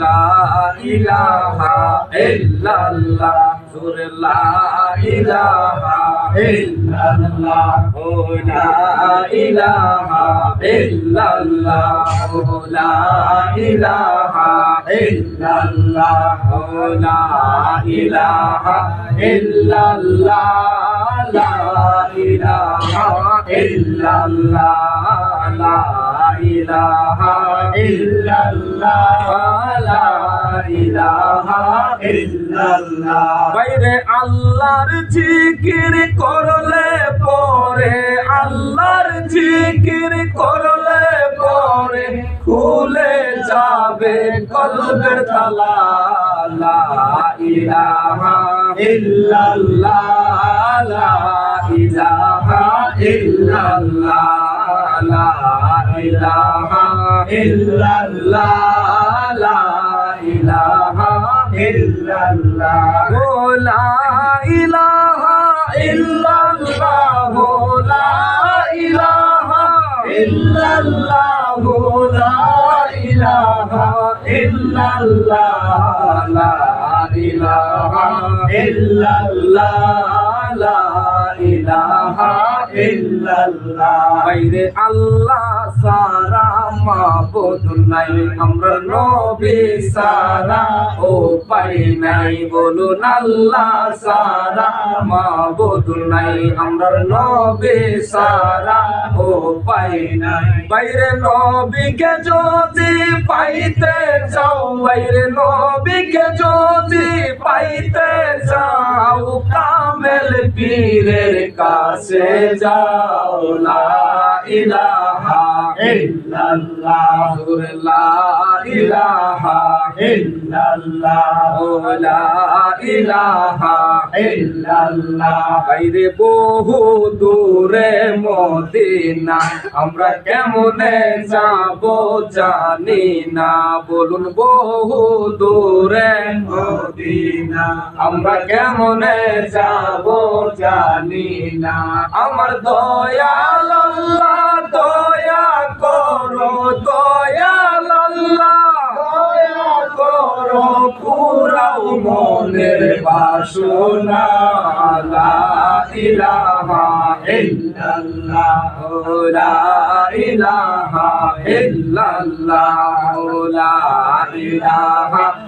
লা ইলাহা ইল্লাল্লাহ জোরে লা ইলাহা ইল্লাল্লাহ, ও লা ইলাহা ইল্লাল্লাহ, ও লা ইলাহা ইল্লাল্লাহ, ও লা ইলাহা ইল্লাল্লাহ, লা ইলাহা ইল্লাল্লাহ ইলাহা ইল্লাল্লাহ বাইরে আল্লাহর জিকির করলে পরে, আল্লাহর জিকির করলে পরে খুলে যাবে কলবের তালা। লা ইলাহা ইল্লাল্লাহ, লা ইলাহা ইল্লাল্লাহ ইলাহা ইল্লাল্লাহ, লা ইলাহা ইল্লাল্লাহ, ও লা ইলাহা ইল্লাল্লাহ, লা ইলাহা ইল্লাল্লাহ, লা ইলাহা ইল্লাল্লাহ, লা ইলাহা ইল্লাল্লাহ, লা ইলাহা ইল্লাল্লাহ। বাইরে আল্লাহ সারা মাবুদ নাই আমরা নবী সারা। ও পাই নাই বলুন আল্লাহ সারা। মাবুদ নাই আমরা নবী সারা। ও পাই নাই। বাইরে নবীকে যদি পাইতে চাও বাইরে নবীকে যদি পাইতে চাও কামেল পীরের কাছে যাও লা ইলাহা ইল্লাল্লাহ। বাইরে বহু দূরে মদিনা, আমরা কেমনে যাব জানি না। বলুন, বহু দূরে মদিনা, আমরা কেমনে যাব জানি না। আমার দয়াল আল্লাহ করো দয়াল আল্লাহ। দয়া করো পুরাও মনের বাসনা। লা ইলাহা ইল্লাল্লাহ, লা ইলাহা ইল্লাল্লাহ, লা ইলাহা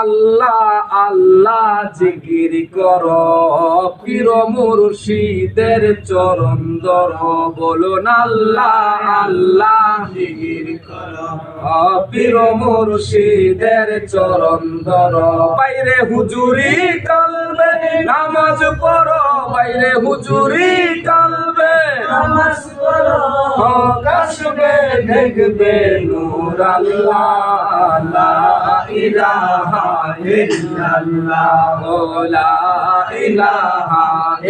আল্লাহ আল্লাহ জিকির কর। পীর মুর্শিদের চরণ ধর। বলুন আল্লাহ আল্লাহ জিকির কর। পীর মুর্শিদের চরণ ধর। বাইরে হুজুরি কালবে, নামাজ পড়ো। বাইরে হুজুরি কালবে, নামাজ পড়ো। কাশবে দেখবে নূর আল্লাহ ইলাহা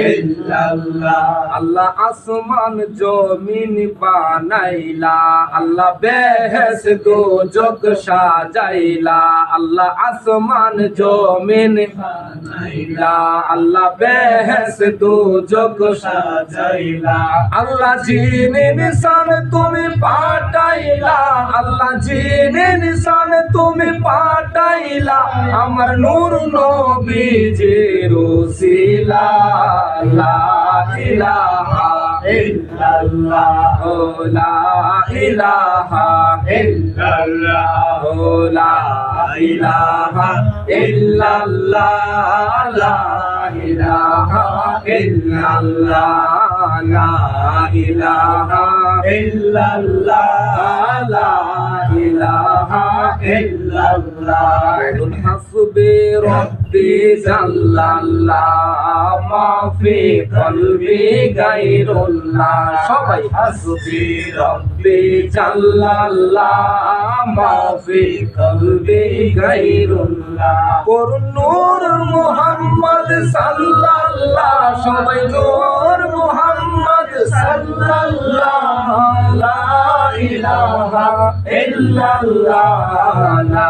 ইল্লাল্লাহ আল্লাহ আসমান জমিন বানাইলা, আল্লাহ বেহেস দোজক সাজাইলা, আল্লাহ আসমান জমিন বানাইলা, আল্লাহ বেহেস দোজক সাজাইলা। আল্লাহ জিনে নিশান তুমি পাঠাইলা, আল্লাহ জিনে নিশান তুমি পাঠাইলা, আমার নূর নবী যে রসিলা, লা ইলাহা ইল্লাল্লাহ, লা ইলাহা ইল্লাল্লাহ, লা ইলাহা ইল্লাল্লাহ, লা ইলাহা ইল্লাল্লাহ। লা ইলাহা ইল্লাল্লাহ লা ইলাহা ইল্লাল্লাহ। হাসবি রব্বি জাল্লাল্লাহ মা ফি কলবি গায়রুল্লাহ সবাই হাসবি রব্বি ربي جل الله ما في قلبي غير الله করুন নূর মুহাম্মদ সাল্লাল্লাহ সবাই নূর মুহাম্মদ সাল্লাল্লাহ লা ইলাহা ইল্লাল্লাহ লা